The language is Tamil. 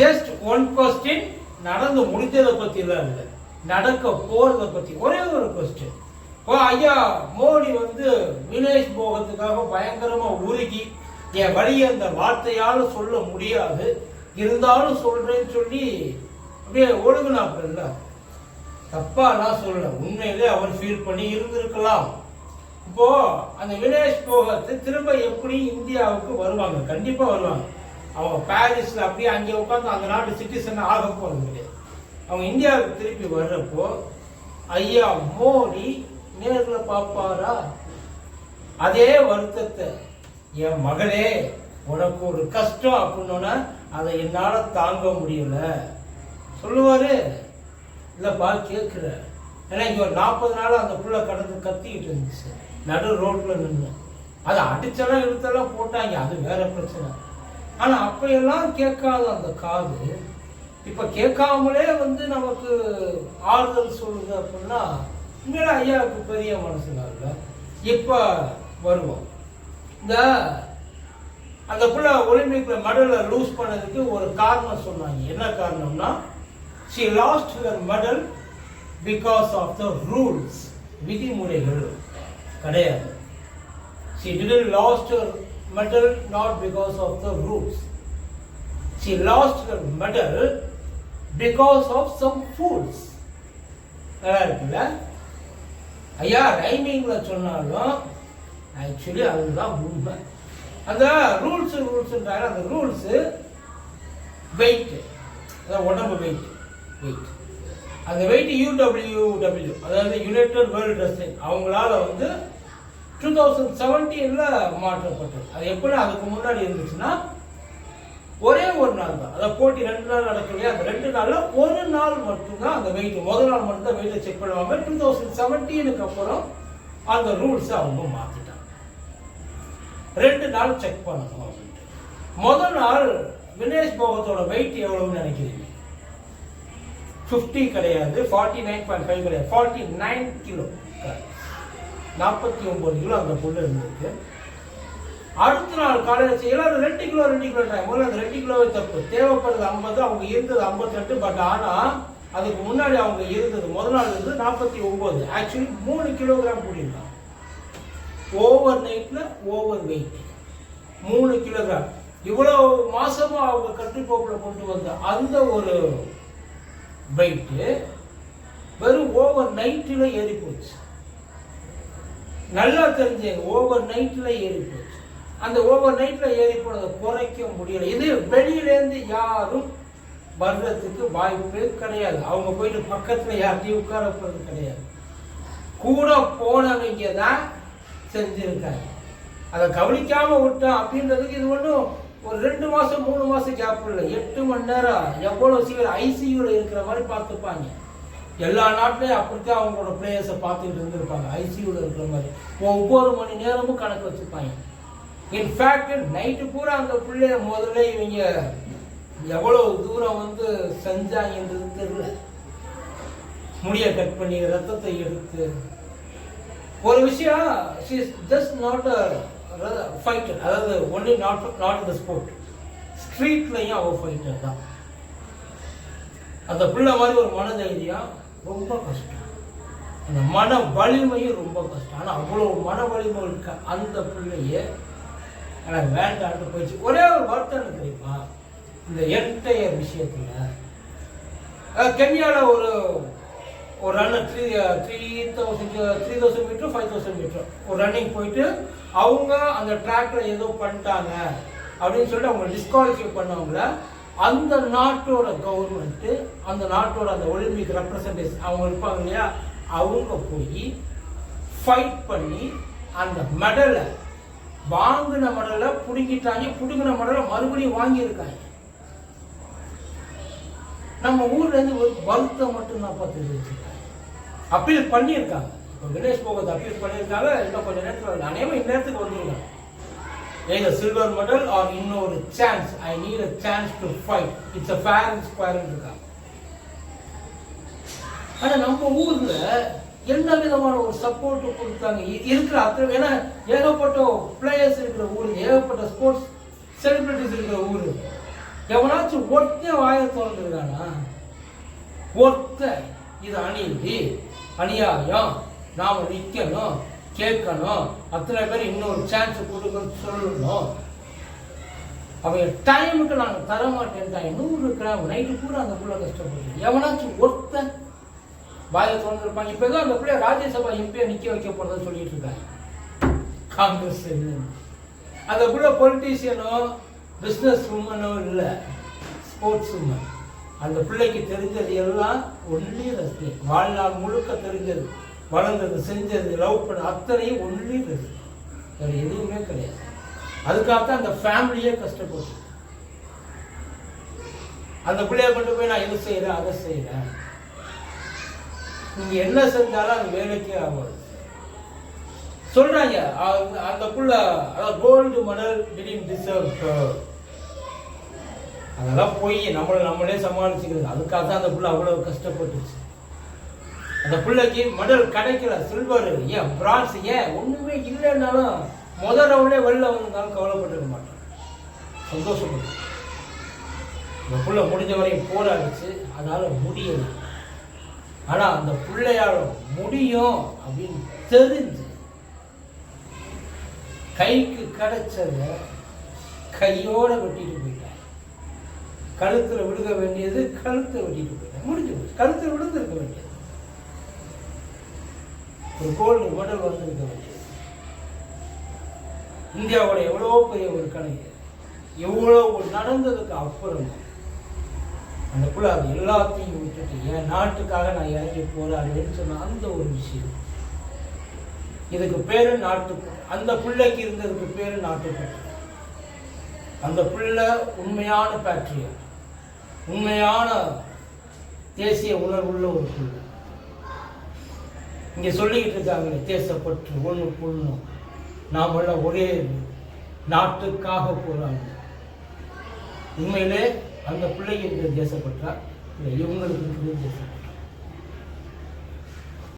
ஜஸ்ட் ஒன் கொஸ்டின் நடந்து முடிஞ்சதை பற்றிலாம் இல்லை. நடக்க போறதை பற்றி ஒரே ஒரு கொஸ்டின் இப்போ ஐயா மோடி வந்து வினேஷ் போகத்துக்காக பயங்கரமா உருகி என் வழியை அந்த வார்த்தையால சொல்ல முடியாது. இருந்தாலும் சொல்றேன்னு சொல்லி அப்படியே ஒழுங்குனாப்பில்ல தப்பாலாம் சொல்ல உண்மையிலே அவர் ஃபீல் பண்ணி இருந்திருக்கலாம். இப்போ அந்த வினேஷ் போகத்து திரும்ப எப்படி இந்தியாவுக்கு வருவாங்க? கண்டிப்பா வருவாங்க. அவங்க பாரிஸ்ல அப்படியே அங்கே உட்காந்து அந்த நாட்டு சிட்டிசன் ஆக போறது கிடையாது அவங்க இந்தியாவுக்கு திருப்பி வர்றப்போ ஐயா மோடி நேரில் பார்ப்பாரா? அதே வருத்தத்தை என் மகளே உனக்கு ஒரு கஷ்டம் அப்படின்னா அதை என்னால் தாங்க முடியல. சொல்லுவாரு. இல்லைப்பா கேட்குற ஏன்னா இங்கே ஒரு நாற்பது நாள் அந்த புள்ள கடந்து கத்திக்கிட்டு இருந்துச்சு. நடு ரோட்டில் நின்று அதை அடிச்செல்லாம் இழுத்தெல்லாம் போட்டாங்க. அது வேற பிரச்சனை. ஆனா அப்பையெல்லாம் கேட்காத அந்த காது இப்ப கேட்காமலே வந்து நமக்கு ஆறுதல் சொல்லுது அப்படின்னா உண்மையில ஐயாவுக்கு பெரிய மனசுனால இப்போ வருவோம். இந்த அந்த பிள்ளை ஒலிம்பிக்ல மெடலை லூஸ் பண்ணதுக்கு ஒரு காரணம் சொன்னாங்க. என்ன காரணம்னா she lost her medal because of the rules விதிமுறைகள் கிடையாது. She didn't lost medal not because of the rules she lost her medal because of some fools நல்லா இருக்குல்ல ஐயா ரைமிங்ல சொன்னாலும் ஆக்சுவலி அதுதான் உண்மை. அந்த ரூல்ஸ் ரூல்ஸுன்றாங்க அந்த ரூல்ஸ் வெயிட் அதாவது உடம்பு வெயிட் வெயிட் அந்த வெயிட் யூடபிள்யூடபிள்யூ அதாவது யுனைடெட் வேர்ல்டு ரெஸ்லிங் அவங்களால வந்து டூ தௌசண்ட் செவன்டீனில் மாற்றப்பட்டது. அது எப்படி அதுக்கு முன்னாடி இருந்துச்சுன்னா ஒரே ஒரு நாள் தான். அதாவது போட்டி ரெண்டு நாள் நடக்கலையா அந்த ரெண்டு நாளில் ஒரு நாள் மட்டும்தான் அந்த வெயிட் முதல் நாள் மட்டும்தான் வெயிட்டை செக் பண்ணுவாங்க. டூ தௌசண்ட் செவன்டீனுக்கு அப்புறம் அந்த ரூல்ஸை அவங்க மாற்றிட்டாங்க ரெண்டு நாள் செக் பண்ணணும் அப்படின்ட்டு. முதல் நாள் வினேஷ் போகத்தோட வெயிட் எவ்வளவுன்னு நினைக்கிறீங்க? ஃபிஃப்டி கிடையாது. ஃபார்ட்டி நைன் பாயிண்ட் ஃபைவ் கிடையாது. ஃபார்ட்டி நைன் கிலோ நாற்பத்தி ஒம்பது கிலோ அந்த புல் இருந்திருக்கு. அடுத்த நாள் காலையில் எல்லாரும் ரெண்டு கிலோ ரெண்டு கிலோ முதல்ல அந்த ரெண்டு கிலோவே தப்பு. தேவைப்படுறது ஐம்பது அவங்க இருந்தது ஐம்பத்தி ரெண்டு பட் ஆனால் அதுக்கு முன்னாடி அவங்க இருந்தது முதல் நாள் இருந்து நாற்பத்தி ஒம்பது ஆக்சுவலி மூணு கிலோகிராம் கூடியிருக்காங்க ஓவர் நைட்டில் ஓவர் வெயிட் மூணு கிலோகிராம் இவ்வளோ மாசமாக அவங்க கட்டுக்கோப்புல கொண்டு வந்த அந்த ஒரு வெயிட்டு வெறும் ஓவர் நைட்டில் ஏறி போச்சு நல்லா தெரிஞ்சுங்க ஓவர் நைட்டில் ஏறி போச்சு. அந்த ஓவர் நைட்டில் ஏறி போனதை குறைக்க முடியலை. இது வெளியிலேருந்து யாரும் வர்றதுக்கு வாய்ப்பு கிடையாது. அவங்க போயிட்டு பக்கத்தில் யார்ட்டையும் உட்கார போகிறது கிடையாது. கூட போனவங்க தான் செஞ்சுருக்காங்க. அதை கவனிக்காமல் விட்டோம் அப்படின்றதுக்கு இது ஒன்றும் ஒரு ரெண்டு மாதம் மூணு மாதம் கேப் இல்லை. எட்டு மணி நேரம் எவ்வளோ சீக்கிரம் ஐசியூவில் இருக்கிற மாதிரி பார்த்துப்பாங்க. எல்லா நாட்டிலையும் அப்படித்தான் அவங்களோட பிளேயர்ஸை பார்த்துட்டு இருந்திருப்பாங்க. ஐசியூல இருக்கிற மாதிரி. ஒவ்வொரு மணி நேரமும் கணக்கு வச்சுப்பாங்க. இன்ஃபேக்ட் நைட்டு பூரா அந்த பிள்ளைய முதல்ல இவங்க எவ்வளவு தூரம் வந்து செஞ்சாங்கன்றது தெரியல. முடிய கட் பண்ணி ரத்தத்தை எடுத்து. ஒரு விஷயம் ஜஸ்ட் நாட் ஃபைட்டர் அதாவது only not not the sport ஸ்ட்ரீட்லையும் அவள் ஃபைட்டர் தான். அந்த பிள்ளை மாதிரி ஒரு மனதைரியம். ரொம்ப கஷ்டம். அந்த மன வலிமையும் ரொம்ப கஷ்டம். ஆனால் அவ்வளோ மன வலிமை இருக்க அந்த பிள்ளைய எனக்கு வேண்டான்னு போயிடுச்சு. ஒரே ஒரு வருத்தம் எனக்கு தெரியுமா? இந்த என்டையர் விஷயத்தில் கென்யாவில் ஒரு ஒரு runner three three thousand three thousand meter five thousand meter ஒரு ரன்னிங் போயிட்டு அவங்க அந்த ட்ராக்ல ஏதோ பண்ணிட்டாங்க. அப்படின்னு சொல்லிட்டு அவங்க டிஸ்குவாலிஃபை பண்ணவங்கள அந்த நாட்டோட கவர்மெண்ட்டு அந்த நாட்டோட அந்த ஒலிம்பிக் ரெப்ரசன்டேஷன் அவங்க இருப்பாங்க இல்லையா? அவங்க போய் ஃபைட் பண்ணி அந்த மெடலை வாங்கின மெடலை பிடுங்கிட்டாங்க. பிடுங்கின மெடலை மறுபடியும் வாங்கியிருக்காங்க. நம்ம ஊர்ல இருந்து ஒரு வருத்தம் மட்டும் தான் பார்த்து வச்சிருக்கேன் அப்பீல் பண்ணியிருக்காங்க. இப்போ வினேஷ் போகத் அப்பீல் பண்ணியிருக்காங்க. இன்னும் கொஞ்சம் நேரத்தில் அநேகமாக இந்நேரத்துக்கு வந்துருக்காங்க ஏங்க சில்வர் மெடல் ஆர் இன்னொரு chance I need a chance to fight it's a fair and square இருக்காங்க ஆனா நம்ம ஊர்ல எந்த விதமான ஒரு சப்போர்ட் கொடுத்தாங்க? இருக்கிற அத்தனை ஏன்னா ஏகப்பட்ட பிளேயர்ஸ் இருக்கிற ஊர் ஏகப்பட்ட ஸ்போர்ட்ஸ் செலிபிரிட்டிஸ் இருக்கிற ஊர். எவனாச்சும் ஒத்த வாய திறந்துருக்கானா ஒத்த இது அநீதி அநியாயம். நாம நிக்கணும். கேட்கணும். அத்தனை பேர் இன்னொரு சான்ஸ் கொடுக்கணும்னு சொல்லணும். அவன் டைமுக்கு நாங்கள் தர மாட்டேன்ட்டாங்க நூறு கிராம் நைட்டு கூட அந்த பிள்ளை கஷ்டப்படுது எவனாச்சும் ஒருத்த வாயை திறந்துருப்பாங்க இப்போ தான் அந்த பிள்ளைய ராஜ்யசபா எம்பியை நிற்க வைக்க போகிறதா சொல்லிட்டு இருக்காங்க காங்கிரஸ் அந்த புள்ள பொலிட்டீஷியனோ பிஸ்னஸ் உமனோ இல்லை ஸ்போர்ட்ஸ் உமன் அந்த பிள்ளைக்கு தெரிஞ்சது எல்லாம் ஒன்லி ரசி வாழ்நாள் முழுக்க தெரிஞ்சது. வளர்ந்தது செஞ்சது லவ் பண்ண அத்தனையும் ஒன்லி ரசி வேறு எதுவுமே கிடையாது. அதுக்காகத்தான் அந்த ஃபேமிலியே கஷ்டப்பட்டு. அந்த பிள்ளைய கொண்டு போய் நான் இது செய்கிறேன் அதை செய்கிறேன் நீங்க என்ன செஞ்சாலும் அது வேலைக்கே ஆகாது. சொல்றாங்க அந்த- அந்த புள்ள அதாவது கோல்டு மெடல் டிடின் டிசர்வ் அதெல்லாம் போய் நம்மளை நம்மளே சமாளிச்சுக்கிறது. அதுக்காக தான் அந்த புள்ள அவ்வளவு கஷ்டப்பட்டுச்சு. அந்த பிள்ளைக்கு மெடல் கிடைக்கல சில்வர் ஏன் பிரான்ஸ் ஏன் ஒண்ணுமே இல்லைன்னாலும் முத ரவுண்டே வெளில வந்திருந்தாலும் கவலைப்பட்டிருக்க மாட்டேன். சந்தோஷப்பட்டு இந்த பிள்ளை முடிஞ்ச வரையும் போராடிச்சு அதனால முடியலை. ஆனா அந்த பிள்ளையால் முடியும் அப்படின்னு தெரிஞ்சு கைக்கு கிடைச்சத கையோட வெட்டிட்டு போயிட்டான். கழுத்துல விழுக வேண்டியது கழுத்தை வெட்டிட்டு போயிட்டான். முடிஞ்சு போச்சு. கழுத்துல விழுந்திருக்க வேண்டியது. ஒரு கோல் உடல் வந்திருக்க. இந்தியாவோட எவ்வளோ பெரிய ஒரு கலைஞர் எவ்வளோ நடந்ததுக்கு அப்புறம் அந்த புள்ள அது எல்லாத்தையும் விட்டுட்டு என் நாட்டுக்காக நான் இறங்கி போராடுவேன்னு சொன்ன அந்த ஒரு விஷயம். இதுக்கு பேரு நாட்டு அந்த பிள்ளைக்கு இருந்ததுக்கு பேரு நாட்டுப்பற்று. அந்த பிள்ளை உண்மையான பேட்ரியா உண்மையான தேசிய உணர்வுள்ள ஒரு பிள்ளை. இங்கே சொல்லிக்கிட்டு இருக்காங்களே தேசப்பற்று ஒண்ணு புண்ணு நாமெல்லாம் ஒரே நாட்டுக்காக போகிறாங்க உண்மையிலே அந்த பிள்ளைக்கு இருக்கிற தேசப்பற்றா இல்லை இவங்களுக்கு இருக்கிற தேசப்பற்றா